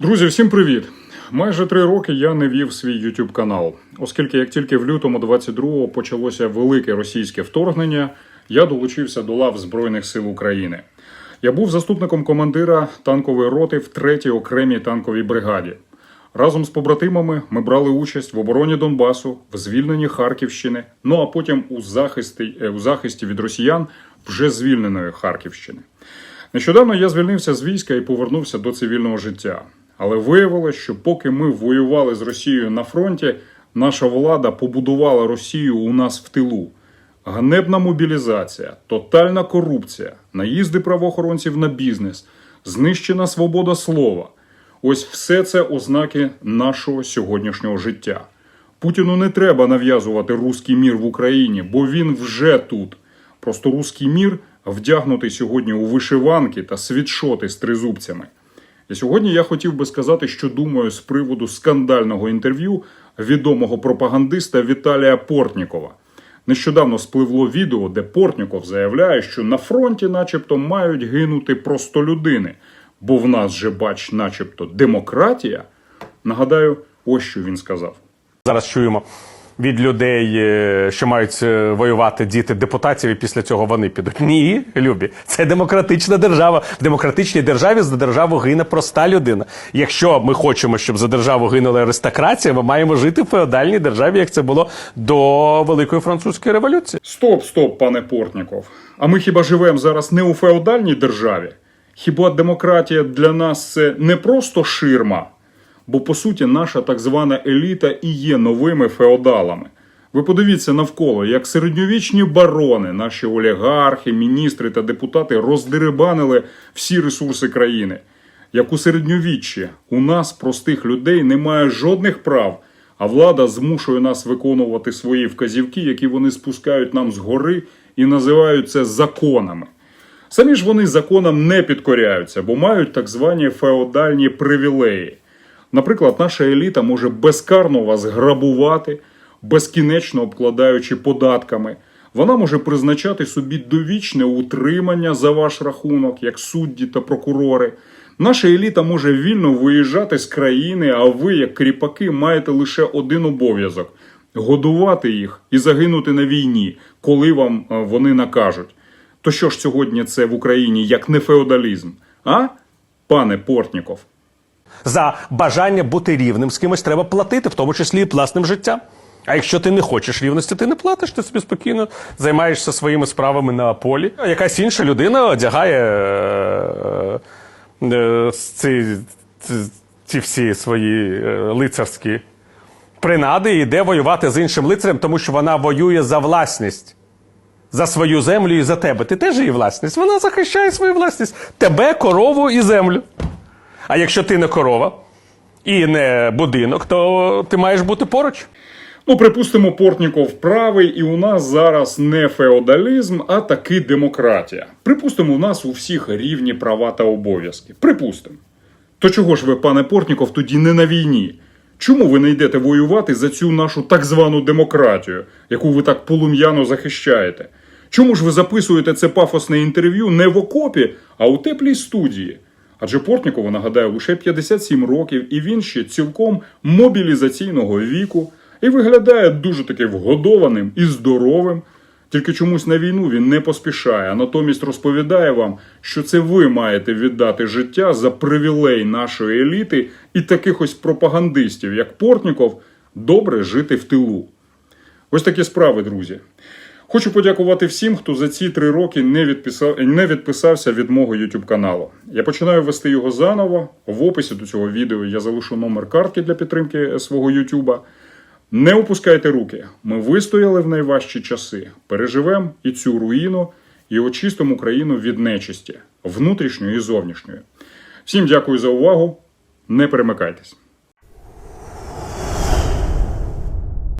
Друзі, всім привіт! Майже три роки я не вів свій YouTube канал, оскільки як тільки в лютому 22-го почалося велике російське вторгнення, я долучився до лав Збройних сил України. Я був заступником командира танкової роти в 3-й окремій танковій бригаді. Разом з побратимами ми брали участь в обороні Донбасу, в звільненні Харківщини, ну а потім у захисті, е, у захисті від росіян вже звільненої Харківщини. Нещодавно я звільнився з війська і повернувся до цивільного життя. Але виявилось, що поки ми воювали з Росією на фронті, наша влада побудувала Росію у нас в тилу. Ганебна мобілізація, тотальна корупція, наїзди правоохоронців на бізнес, знищена свобода слова. Ось все це ознаки нашого сьогоднішнього життя. Путіну не треба нав'язувати руський мір в Україні, бо він вже тут. Просто руський мір вдягнутий сьогодні у вишиванки та світшоти з тризубцями. І сьогодні я хотів би сказати, що думаю з приводу скандального інтерв'ю відомого пропагандиста Віталія Портнікова. Нещодавно спливло відео, де Портніков заявляє, що на фронті, начебто, мають гинути просто людини, бо в нас же, бач, начебто, демократія. Нагадаю, ось що він сказав. зараз чуємо від людей, е, що мають е, воювати діти депутатів, і після цього вони підуть. Ні, любі, це демократична держава. В демократичній державі за державу гине проста людина. Якщо ми хочемо, щоб за державу гинула аристократія, ми маємо жити в феодальній державі, як це було до Великої французької революції. Стоп, стоп, пане Портніков. А ми хіба живемо зараз не у феодальній державі? Хіба демократія для нас це не просто ширма? Бо по суті наша так звана еліта і є новими феодалами. Ви подивіться навколо, як середньовічні барони, наші олігархи, міністри та депутати роздерибанили всі ресурси країни. Як у середньовіччі, у нас, простих людей, немає жодних прав, а влада змушує нас виконувати свої вказівки, які вони спускають нам згори і називають це законами. Самі ж вони законам не підкоряються, бо мають так звані феодальні привілеї. Наприклад, наша еліта може безкарно вас грабувати, безкінечно обкладаючи податками. Вона може призначати собі довічне утримання за ваш рахунок, як судді та прокурори. Наша еліта може вільно виїжджати з країни, а ви, як кріпаки, маєте лише один обов'язок годувати їх і загинути на війні, коли вам е, вони накажуть. То що ж сьогодні це в Україні як не феодалізм? А, пане Портніков? За бажання бути рівним з кимось треба платити, в тому числі і власним життям. А якщо ти не хочеш рівності, ти не платиш, ти собі спокійно займаєшся своїми справами на полі. А якась інша людина одягає е, е, ці, ці, ці всі свої е, лицарські принади і йде воювати з іншим лицарем, тому що вона воює за власність. За свою землю і за тебе. Ти теж її власність. Вона захищає свою власність. Тебе, корову і землю. А якщо ти не корова і не будинок, то ти маєш бути поруч. Ну, припустимо, Портніков правий, і у нас зараз не феодалізм, а таки демократія. Припустимо, у нас у всіх рівні права та обов'язки. Припустимо. То чого ж ви, пане Портніков, тоді не на війні? Чому ви не йдете воювати за цю нашу так звану демократію, яку ви так полум'яно захищаєте? Чому ж ви записуєте це пафосне інтерв'ю не в окопі, а у теплій студії? Адже Портнікову, нагадаю, лише 57 років, і він ще цілком мобілізаційного віку і виглядає дуже таки вгодованим і здоровим. Тільки чомусь на війну він не поспішає, а натомість розповідає вам, що це ви маєте віддати життя за привілей нашої еліти і таких ось пропагандистів, як Портніков, добре жити в тилу. Ось такі справи, друзі. Хочу подякувати всім, хто за ці три роки не, відписав, не відписався від мого YouTube каналу. Я починаю вести його заново. В описі до цього відео я залишу номер картки для підтримки свого YouTube. Не опускайте руки. Ми вистояли в найважчі часи. Переживемо і цю руїну, і очистимо Україну від нечисті, внутрішньої і зовнішньої. Всім дякую за увагу. Не перемикайтесь.